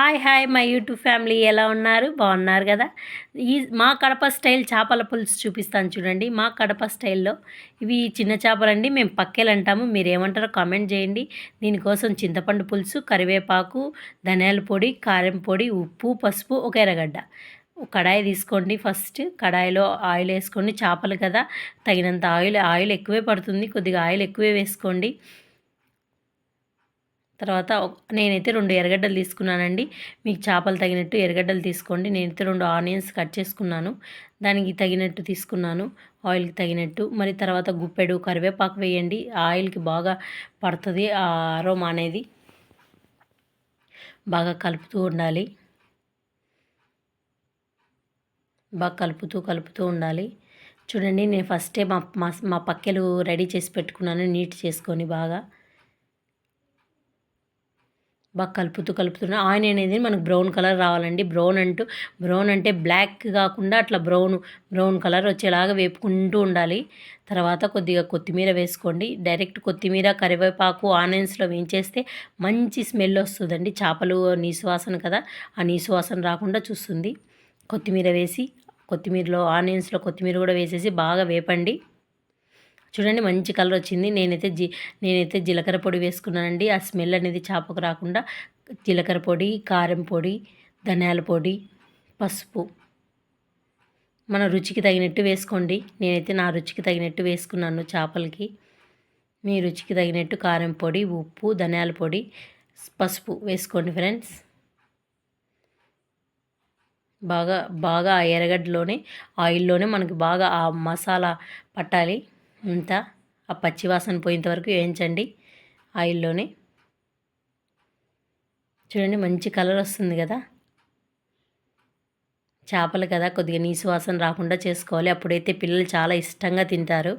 Hi hi my YouTube family ఎలా ఉన్నారు? బాగున్నారు కదా? ఈ మా కడప స్టైల్ చేపల పులుసు చూపిస్తాను చూడండి. మా కడప స్టైల్లో ఇవి చిన్న చేపలండి మేము పక్కేలు అంటాము. మీరు ఏమంటారో కామెంట్ చేయండి. దీనికోసం చింతపండు పులుసు కరివేపాకు ధనియాల పొడి కారం పొడి ఉప్పు పసుపు ఒక ఎర్రగడ్డ. కడాయి తీసుకోండి ఫస్ట్. కడాయిలో ఆయిల్ వేసుకోండి చేపలు కదా తగినంత ఆయిల్ ఆయిల్ ఎక్కువే పడుతుంది. కొద్దిగా ఆయిల్ ఎక్కువే వేసుకోండి. తర్వాత నేనైతే రెండు ఎర్రగడ్డలు తీసుకున్నానండి. మీకు చేపలు తగినట్టు ఎర్రగడ్డలు తీసుకోండి. నేనైతే రెండు ఆనియన్స్ కట్ చేసుకున్నాను. దానికి తగినట్టు తీసుకున్నాను. ఆయిల్కి తగినట్టు. మరి తర్వాత గుప్పెడు కరివేపాకు వేయండి. ఆయిల్కి బాగా పడుతుంది ఆ అరోమా అనేది. బాగా కలుపుతూ ఉండాలి. బాగా కలుపుతూ కలుపుతూ ఉండాలి. చూడండి నేను ఫస్టే మా మా పక్కెలు రెడీ చేసి పెట్టుకున్నాను. నీట్ చేసుకొని బాగా. బాగా కలుపుతూ కలుపుతున్నా ఆయిల్ అనేది మనకు బ్రౌన్ కలర్ రావాలండి. బ్రౌన్ అంటూ బ్రౌన్ అంటే బ్లాక్ కాకుండా అట్లా బ్రౌన్ బ్రౌన్ కలర్ వచ్చేలాగా వేపుకుంటూ ఉండాలి. తర్వాత కొద్దిగా కొత్తిమీర వేసుకోండి. డైరెక్ట్ కొత్తిమీర కరివేపాకు ఆనియన్స్లో వేయించేస్తే మంచి స్మెల్ వస్తుందండి. చేపలు నీసువాసన కదా ఆ నీసువాసన రాకుండా చూస్తుంది. కొత్తిమీర వేసి కొత్తిమీరలో ఆనియన్స్లో కొత్తిమీర కూడా వేసేసి బాగా వేపండి. చూడండి మంచి కలర్ వచ్చింది. నేనైతే జీ నేనైతే జీలకర్ర పొడి వేసుకున్నానండి. ఆ స్మెల్ అనేది చేపకు రాకుండా జీలకర్ర పొడి కారం పొడి ధనియాల పొడి పసుపు. మన రుచికి తగినట్టు వేసుకోండి. నేనైతే నా రుచికి తగినట్టు వేసుకున్నాను చేపలకి. మీ రుచికి తగినట్టు కారం పొడి ఉప్పు ధనియాల పొడి పసుపు వేసుకోండి ఫ్రెండ్స్. బాగా బాగా ఆ ఎర్రగడ్డలోనే ఆయిల్లోనే మనకి బాగా ఆ మసాలా పట్టాలి. అంతా ఆ పచ్చివాసన పోయేంత వరకు వేయించండి ఆయిల్లోనే. చూడండి మంచి కలర్ వస్తుంది కదా. చేపలు కదా కొద్దిగా నీసు వాసన రాకుండా చేసుకోవాలి. అప్పుడైతే పిల్లలు చాలా ఇష్టంగా తింటారు.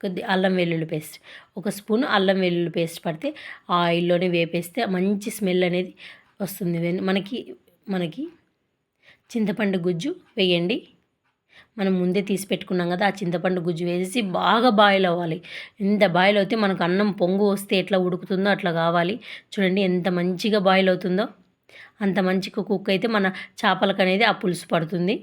కొద్ది అల్లం వెల్లుల్లి పేస్ట్ ఒక స్పూన్ అల్లం వెల్లుల్లి పేస్ట్ పడితే ఆ ఆయిల్లోనే వేపేస్తే మంచి స్మెల్ అనేది వస్తుంది. మనకి మనకి చింతపండు గుజ్జు వేయండి. మనం ముందే తీసి పెట్టుకున్నాం కదా ఆ చింతపండు గుజ్జు వేసి బాగా బాయిల్ అవ్వాలి. ఎంత బాయిల్ అవుతే మనకు అన్నం పొంగు వస్తే ఎట్లా ఉడుకుతుందో అట్లా కావాలి. చూడండి ఎంత మంచిగా బాయిల్ అవుతుందో. అంత మంచిగా కుక్ అయితే మన చేపలకు అనేది ఆ పులుసు పడుతుంది.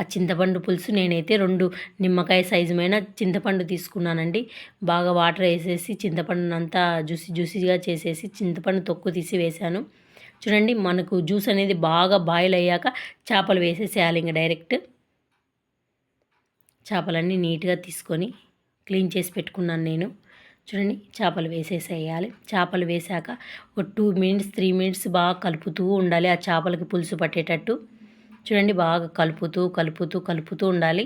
ఆ చింతపండు పులుసు నేనైతే రెండు నిమ్మకాయ సైజుమైన చింతపండు తీసుకున్నానండి. బాగా వాటర్ వేసేసి చింతపండునంతా అంతా జ్యూసి జ్యూసీగా చేసేసి చింతపండు తొక్కు తీసి వేశాను. చూడండి మనకు జ్యూస్ అనేది బాగా బాయిల్ అయ్యాక చేపలు వేసేసేయాలి ఇంకా డైరెక్ట్ చేపలన్నీ నీట్గా తీసుకొని క్లీన్ చేసి పెట్టుకున్నాను నేను. చూడండి చేపలు వేసేసేయాలి. చేపలు వేసాక ఒక టూ మినిట్స్ త్రీ మినిట్స్ బాగా కలుపుతూ ఉండాలి. ఆ చేపలకి పులుసు పట్టేటట్టు. చూడండి బాగా కలుపుతూ కలుపుతూ కలుపుతూ ఉండాలి.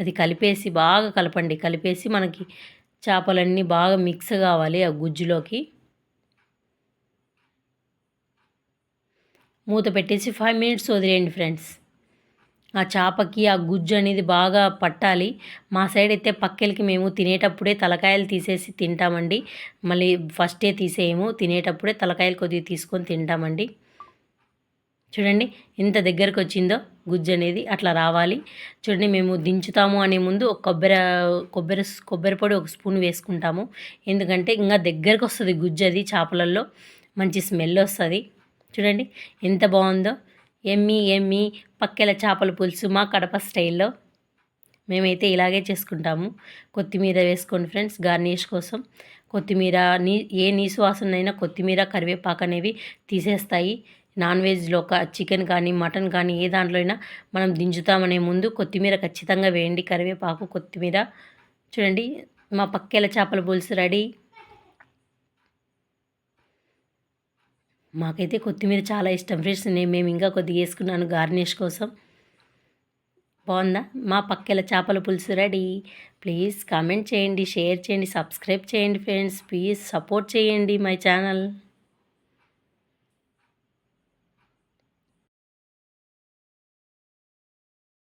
అది కలిపేసి బాగా కలపండి. కలిపేసి మనకి చేపలన్నీ బాగా మిక్స్ కావాలి ఆ గుజ్జులోకి. మూత పెట్టేసి ఫైవ్ మినిట్స్ వదిలేయండి ఫ్రెండ్స్ ఆ చేపకి ఆ గుజ్జు అనేది బాగా పట్టాలి. మా సైడ్ అయితే పక్కెలకి మేము తినేటప్పుడే తలకాయలు తీసేసి తింటామండి. మళ్ళీ ఫస్టే తీసేయము తినేటప్పుడే తలకాయలు కొద్దిగా తీసుకొని తింటామండి. చూడండి ఎంత దగ్గరకు వచ్చిందో గుజ్జు అనేది అట్లా రావాలి. చూడండి మేము దించుతాము అనే ముందు ఒక కొబ్బరి కొబ్బరి కొబ్బరి పొడి ఒక స్పూన్ వేసుకుంటాము. ఎందుకంటే ఇంకా దగ్గరకు వస్తుంది గుజ్జు అది చేపలలో మంచి స్మెల్ వస్తుంది. చూడండి ఎంత బాగుందో. ఎమ్మి ఎమ్మి పక్కెల చేపల పులుసు మా కడప స్టైల్లో. మేమైతే ఇలాగే చేసుకుంటాము. కొత్తిమీర వేసుకోండి ఫ్రెండ్స్ గార్నిష్ కోసం. కొత్తిమీర నీ ఏ నీసు వాసనైనా కొత్తిమీర కరివేపాకు అనేవి తీసేస్తాయి. నాన్ వెజ్లో ఒక చికెన్ కానీ మటన్ కానీ ఏ దాంట్లో అయినా మనం దించుతామనే ముందు కొత్తిమీర ఖచ్చితంగా వేయండి. కరివేపాకు కొత్తిమీర. చూడండి మా పక్కెల చేపల పులుసు రెడీ. మాకైతే కొత్తిమీర చాలా ఇష్టం. ఫ్రెండ్స్ నేను మేము ఇంకా కొద్దిగా వేసుకున్నాను గార్నిష్ కోసం. బాగుందా? మా పక్కెల చేపల పులుసు రెడీ. ప్లీజ్ కామెంట్ చేయండి షేర్ చేయండి సబ్స్క్రైబ్ చేయండి ఫ్రెండ్స్. ప్లీజ్ సపోర్ట్ చేయండి మై ఛానల్.